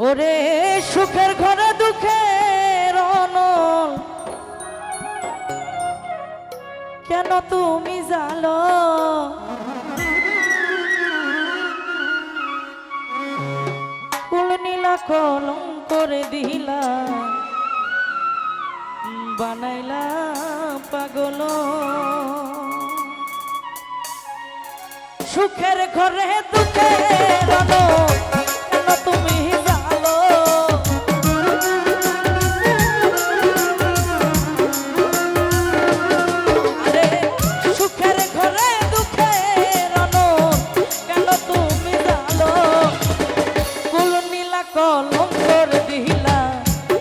ওরে সুখের ঘরে, দুঃখের অনল। কেন তুমি জালো? কুল নীলা কলম করে দিলা, বানাইলা পাগল। সুখের ঘরে, দুঃখের অনল।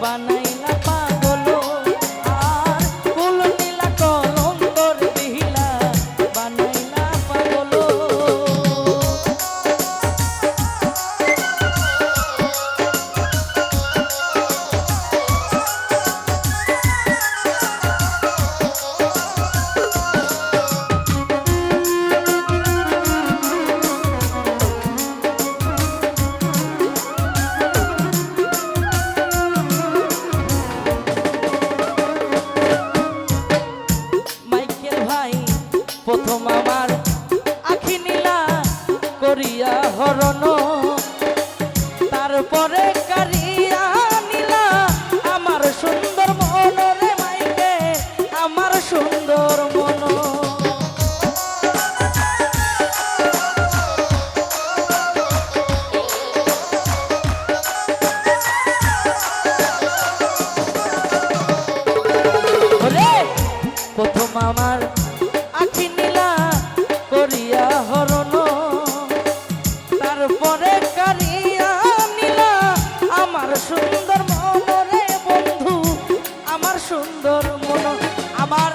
বানাইলা করিয়া হরণ। তারপরে কারিয়া নীলা, আমার সুন্দর মন রে মাইকে, আমার সুন্দর মন। প্রথম আমার আখি নীলা, করিয়া হরণ। আমার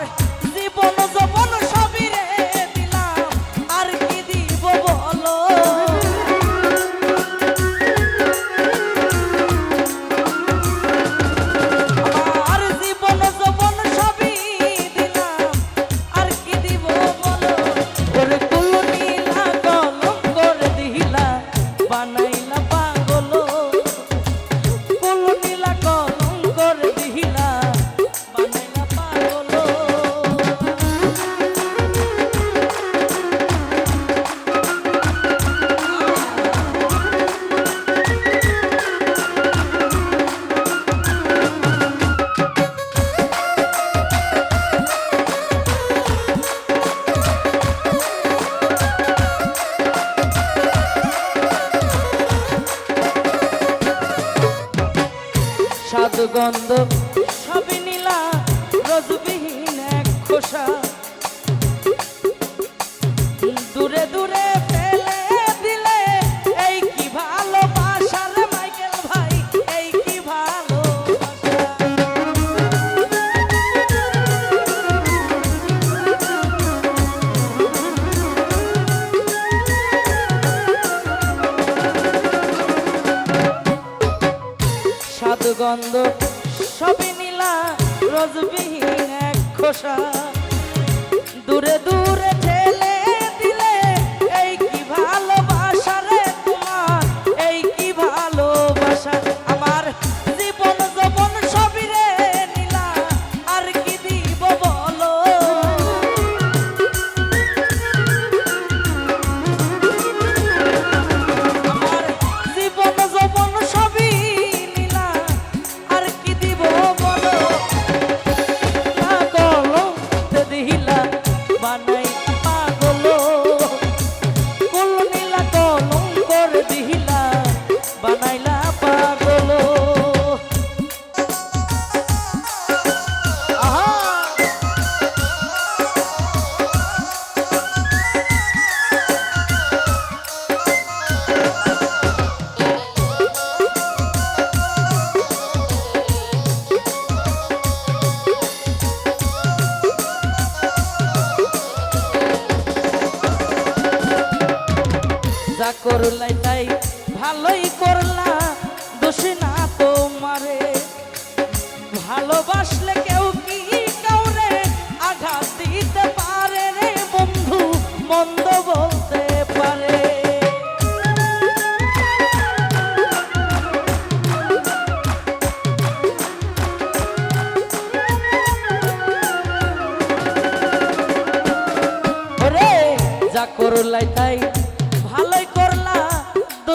সাধু গন্ধ সবই নীলা রজবিহীন এক খোসা। দূরে দূরে গন্ধ সবই নীলা রজবিহীন এক খোসা। দূরে দূরে যা করলাই তাই ভালোই করলা, দোষী না তোমারে। ভালোবাসলে কেউ কি কাউরে আঘাত দিতে পারে রে বন্ধু, মন্দ বলতে পারে। যা করলাই তাই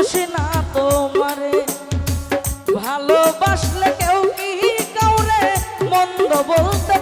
দোষী না তোমারে। ভালোবাসলে কেউ কি কাউরে? মন্দ বলতে